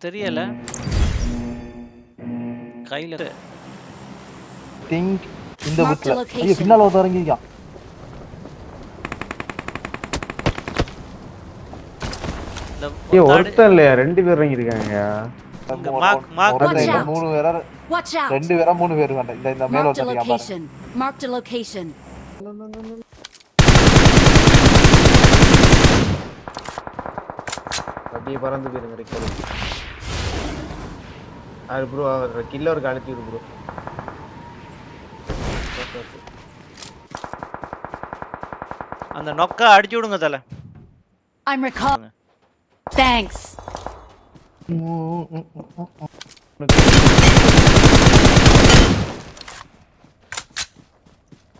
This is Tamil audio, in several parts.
தெரியல கையில திங்க் இந்த the ஐயோ. பின்னால ஒருத்தர் இறங்கிருக்கான் தாடி- ஒருத்தன் இல்லையா ரெண்டு பேர் ஒருத்தன் out. மூணு பேரா! ரெண்டு பேரா மூணு பேர் வேண்டாம் இந்த இந்த மேல location. Marked a location. அப்படியே பறந்து போயிருங்க ரெக்கவர் அது ப்ரோ கில்லருக்கு அனுப்பி விடு ப்ரோ அந்த நொக்க அடிச்சு விடுங்க தல I'm recall. Thanks.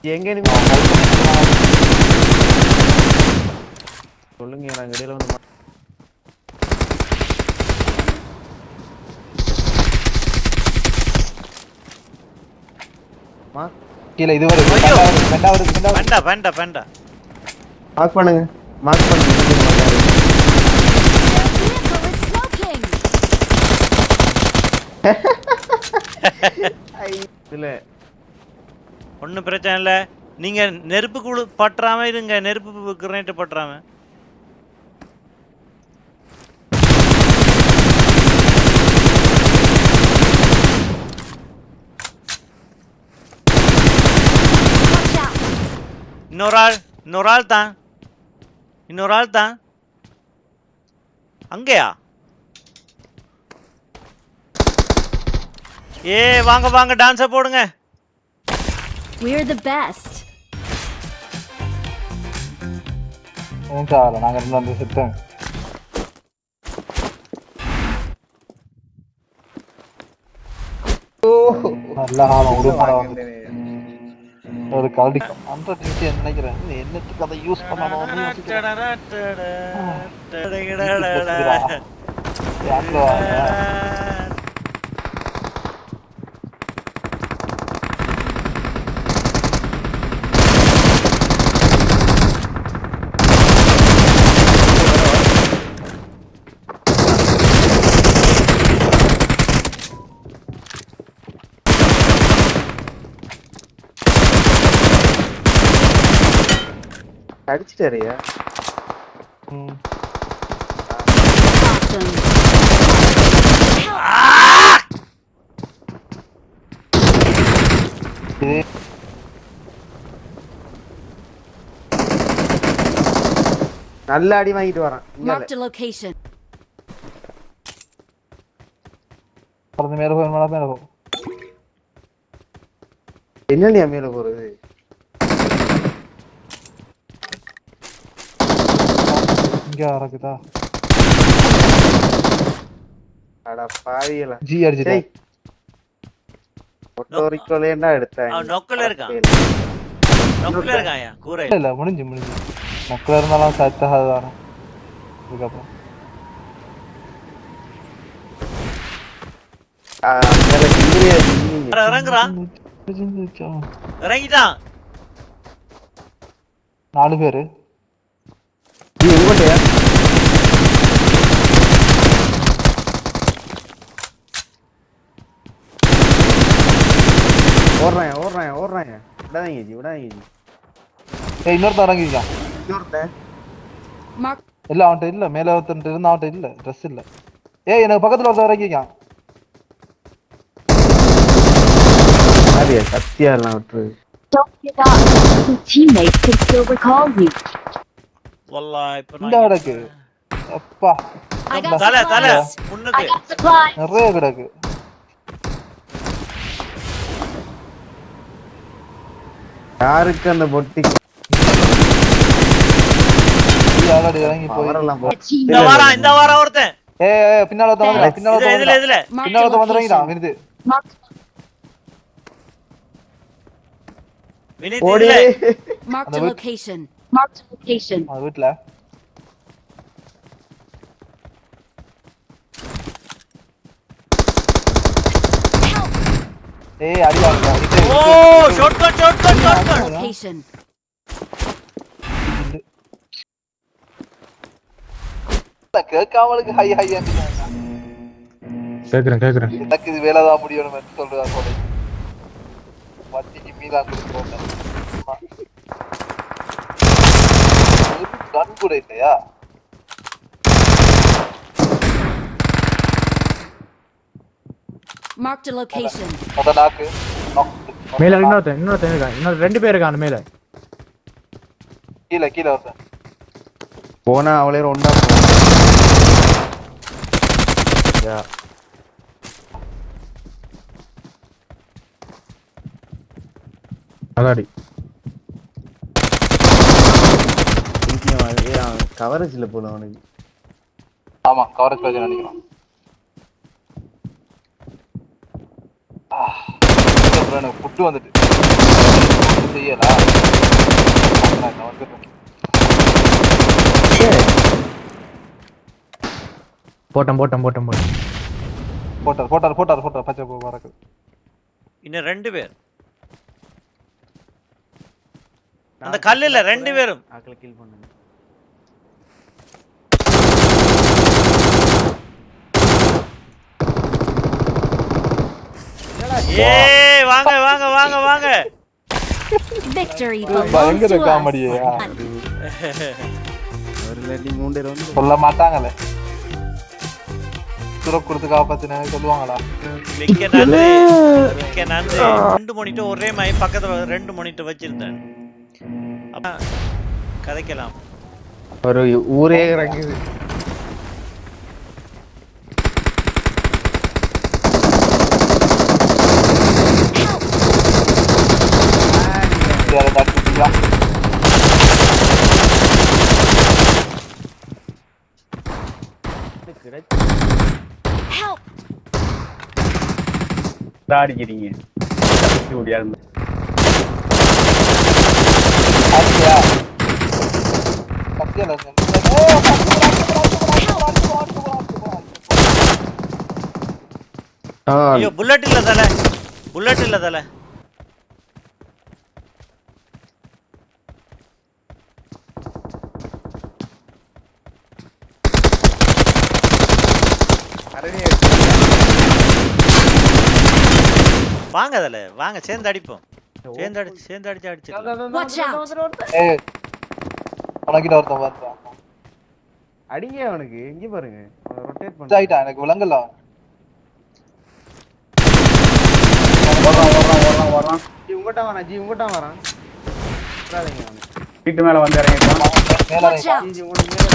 எங்க நீ சொல்லுங்க நாங்க இடையில வந்து கீழே இது வரை ஐயோ. ரெண்டாவது ரெண்டாவது வேண்டா வேண்டா வேண்டா. மார்க் பண்ணுங்க. மார்க் பண்ணுங்க. இதுல. ஒன்றும் பிரச்சனை இல்லை. நீங்க நெருப்பு குழு பற்றாம இருங்க. நெருப்பு கிரனைட் பற்றாம. இன்னொரு ஆள் இன்னொரு ஆள் தான் இன்னொரு ஆள் தான் அங்கேயா ஏ வாங்க வாங்க டான்ஸை போடுங்க We're the best. உன் சாவல நாங்க ரெண்டு வந்து செத்தோம் நல்ல ஆழம் உருமாறம் ஒரு கரடி அந்த டிசி நினைக்கிறேன். என்னத்துக்கு அதை யூஸ் பண்ணணும்னு யோசிக்கிறேன் யாருல வாங்க? அடிச்சிட்டாருயா ம். Awesome. இது நல்ல அடி வாங்கிட்டு வரான் இங்க Marked a location. பறந்து மேல போய் மேல மேல போ என்னடியா மேல போறது இங்க இருக்குதா அட பாவியல ஜி அடிச்சுட்டேன் ஒட்டோரிக்கோலேண்டா எடுத்தேன் அவன் நொக்கல இருக்கான். நொக்குல இருக்காயா கூரை. இல்ல இல்ல முடிஞ்சு முடிஞ்சு. மக்கள் இருந்தாலும் சத்தாக தானே இதுக்கப்புறம். மேல கிண்டிலே கிண்டிங்க. இற- இறங்குறான் இறங்கிட்டான். நாலு பேரு. ஓடுறேன் ஓடுறேன் ஓடுறேன் விடாதீங்க ஜி விடாதீங்க ஜி. ஏய் இன்னொருத்தன் இறங்கிருக்கான். இன்னொருத்தன். இல்ல அவன்கிட்ட இல்ல. மேல ஒருத்தன் இருந்தா அவன்கிட்ட இல்ல. ட்ரெஸ் இல்ல. ஏய் எனக்கு பக்கத்துல ஒருத்தன் இறங்கிருக்கான். யாரு சத்தியா எல்லாம் விட்டுரு. இந்த கிடக்கு. அப்பா. தல தல. முன்னுக்கு. நிறைய கிடக்கு. யாருக்கு அந்த பொட்டி? இறங்கி போய் இந்த வாரம் இந்த வாரம் ஒருத்தன். ஏய் பின்னால பின்னால இதுல இதுல பின்னால. வினுது. வினித் ஓடி. அது ஓ ஷாட்கட் Location. கேட்காமலுக்கு ஹை ஹை கேக்குறேன் கேக்குறேன் எனக்கு இது வேலை தான் முடியணும் சொல்றதா சொல்லி வட்டிக்கு மீதா கொடுக்குறோம் கன் கூட இல்லையா Marked a location. நாக்கு மேல இன்னொருத்தன் இன்னொருத்தன் இருக்கான். இன்னொரு ரெண்டு பேர் இருக்கான் மேல. கீழே கீழே ஒருத்தன் போனா அவளே ஒண்டா யா. அதாடி. கவரேஜ்ல போல அவனுக்கு. ஆமா கவரேஜ் நினைக்கிறோம் அப்புறம் எனக்கு புட்டு வந்துட்டு. செய்யலா? நான் வந்துடுறேன். போட்டோம் போட்டோம் போட்டோம் போட்டோம் போட்டார் போட்டார் போட்டார் போட்டார். பச்சை பூ பறக்குது இன்னும் ரெண்டு பேர். அந்த கல்லுல ரெண்டு பேரும். ஆக்களை கில் பண்ணுங்க. வாங்க வாங்க வாங்க. Victory பயங்கர belongs to காமெடியா us. ஒரு சொல்ல மாட்டாங்களே. கொடுத்து சொல்லுவாங்களா? மிக்க நன்றி. மிக்க நன்றி. ரெண்டு மணிட்டு ஒரே மாதிரி பக்கத்துல ரெண்டு மணிட்டு வச்சிருந்தேன். அப்ப கதைக்கலாம். ஒரு ஊரே இறங்குது. யாரை தாக்கிட்டீங்களா Help! அடிக்கிறீங்க முடியாது ஆச்சியா கத்தியால ஆ ஐயோ புல்லட் இல்ல தல புல்லட் இல்ல தல வாங்க தல வாங்க சேர்ந்து அடிப்போம். சேர்ந்து அடிச்சு சேர்ந்து அடிச்சு! ஏய் உனக்கிட்ட ஒருத்தன் பார்த்தான் அடிங்க அவனுக்கு இங்க பாருங்க. ரொட்டேட் மிஸ் பண்ணு. ஆயிட்டான் எனக்கு விளங்கல அவன். வர்றான் வர்றான் வர்றான் வர்றான் ஜி உங்கட்ட வரான் ஜி உங்கட்ட வரான். விட்றாதீங்க அவனை. வீட்டு மேல வந்து இறங்கிட்டான் மேல Watch இறங்கிட்டான். out! ஜி உங்களுக்கு மேல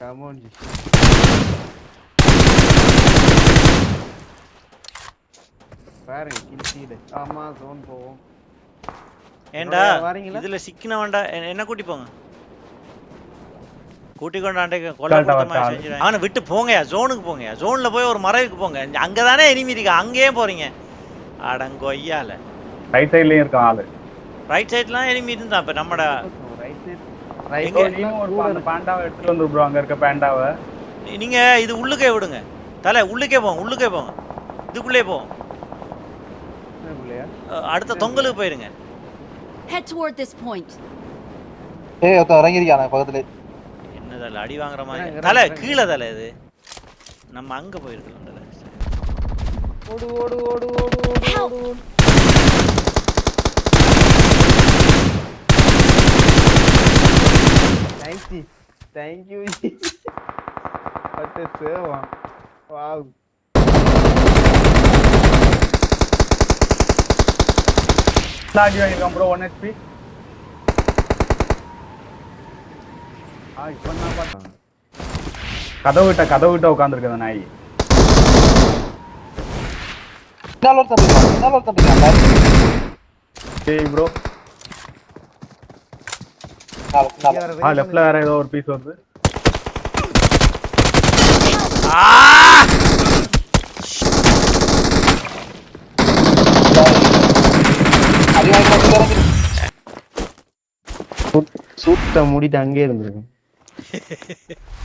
கமோன் ஜி. பாருங்க கீழே கீழே ஆமா ஜோன் போவோம் ஏண்டா? இதுல சிக்கினவன்டா என்ன- என்ன கூட்டி போங்க? கூட்டி கொண்டாண்டே கொல்ல. மாதிரி செஞ்சிருவாங்க. அவனை விட்டு போங்கயா ஜோனுக்கு போங்கயா ஜோன்ல போய் ஒரு மறைவுக்கு போங்க. இங்க- அங்கதானே எனிமி இருக்கு. அங்கேயே போறீங்க. அடங்கொய்யால ரைட் சைட்லயும் இருக்கான் ஆளு. ரைட் சைட்லாம் எனிமி இருந்தா இப்ப நம்மட. Right side? ரைட் நீயும் ஒரு அந்த பேண்டாவை எடுத்துட்டு வந்து ப்ரோ அங்க இருக்க பேண்டாவை நீ- நீங்க இது உள்ளுக்கே விடுங்க. தலை உள்ளுக்கே போங்க உள்ளுக்கே போங்க. இதுக்குள்ளே போங்க அடுத்த தொங்கலுக்கு போயிருங்க Head toward this point. ஏய் ஒருத்தன் இறங்கிருக்கான பக்கத்துல. என்ன தலை அடி வாங்குற மாதிரி? தலை. கீழே தலை இது. நம்ம அங்க போயிருக்கலாம் தலை. ஓடு ஓடு ஓடு ஓடு ஓடு தேங்க் யூ ஜி வாட் எ சேவா வாவ் அடி வாங்கிருக்கான் ப்ரோ ஒன் ஹெச்பி ஆ கதவு விட்ட கதவு விட்ட உட்காந்துருக்கு அந்த நாய் ப்ரோ ஆ லெஃப்ட்ல வேற ஏதோ ஒரு பீஸ் வருது அடி சூட்ட மூடிட்டு அங்கேயே இருந்திருக்கும்